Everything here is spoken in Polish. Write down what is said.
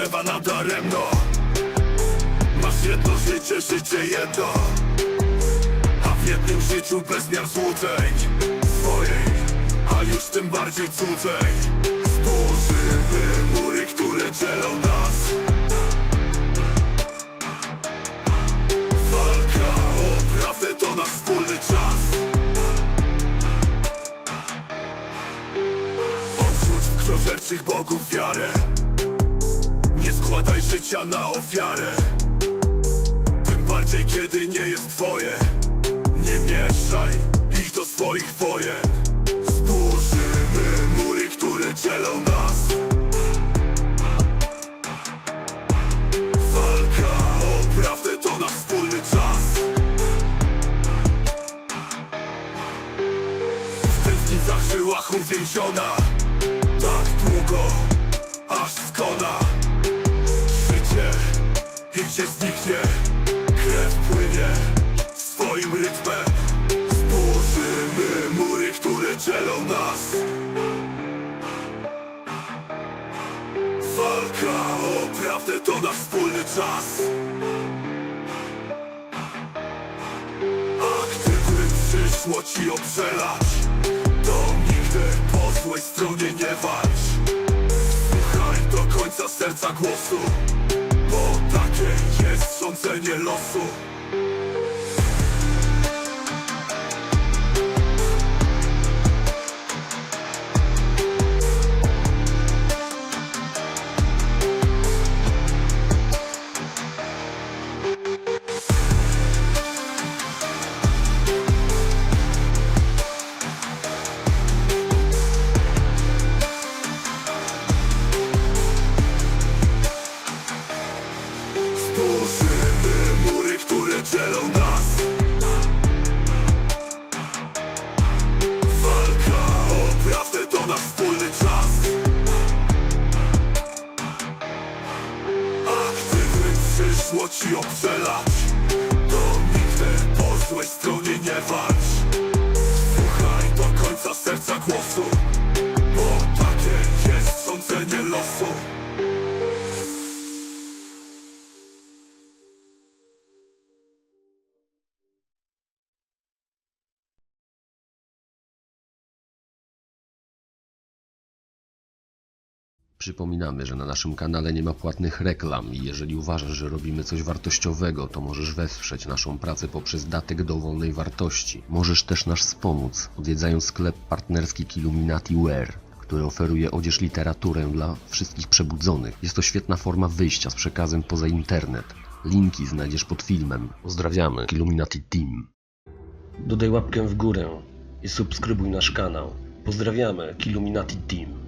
trwa nadaremno Masz jedno życie, życie jedno. A w jednym życiu bez miar złudzeń. Swojej, a już tym bardziej cudzej. Stworzymy mury, które dzielą nas. Walka o prawdę to nasz wspólny czas. Odrzuć w bogów wiarę składaj życia na ofiarę. Tym bardziej kiedy nie jest twoje. Nie mieszaj ich do swoich wojen. Zburzymy mury, które dzielą nas. Walka o prawdę to nasz wspólny czas. W tętnicach żyłach uwięziona Tak długo, aż skona gdzie zniknie. Krew płynie swoim rytmem. Zburzymy mury, które dzielą nas. Walka o prawdę to nasz wspólny czas. A gdyby przyszło ci obrzelać To nigdy po złej stronie nie walcz. Słuchaj do końca serca głosu cielo azul. Obrzelać To nigdy po złej stronie nie walcz Przypominamy, że na naszym kanale nie ma płatnych reklam i jeżeli uważasz, że robimy coś wartościowego, to możesz wesprzeć naszą pracę poprzez datek dowolnej wartości. Możesz też nas wspomóc, odwiedzając sklep partnerski Illuminati Wear, który oferuje odzież literaturę dla wszystkich przebudzonych. Jest to świetna forma wyjścia z przekazem poza internet. Linki znajdziesz pod filmem. Pozdrawiamy, Illuminati Team. Dodaj łapkę w górę i subskrybuj nasz kanał. Pozdrawiamy, Illuminati Team.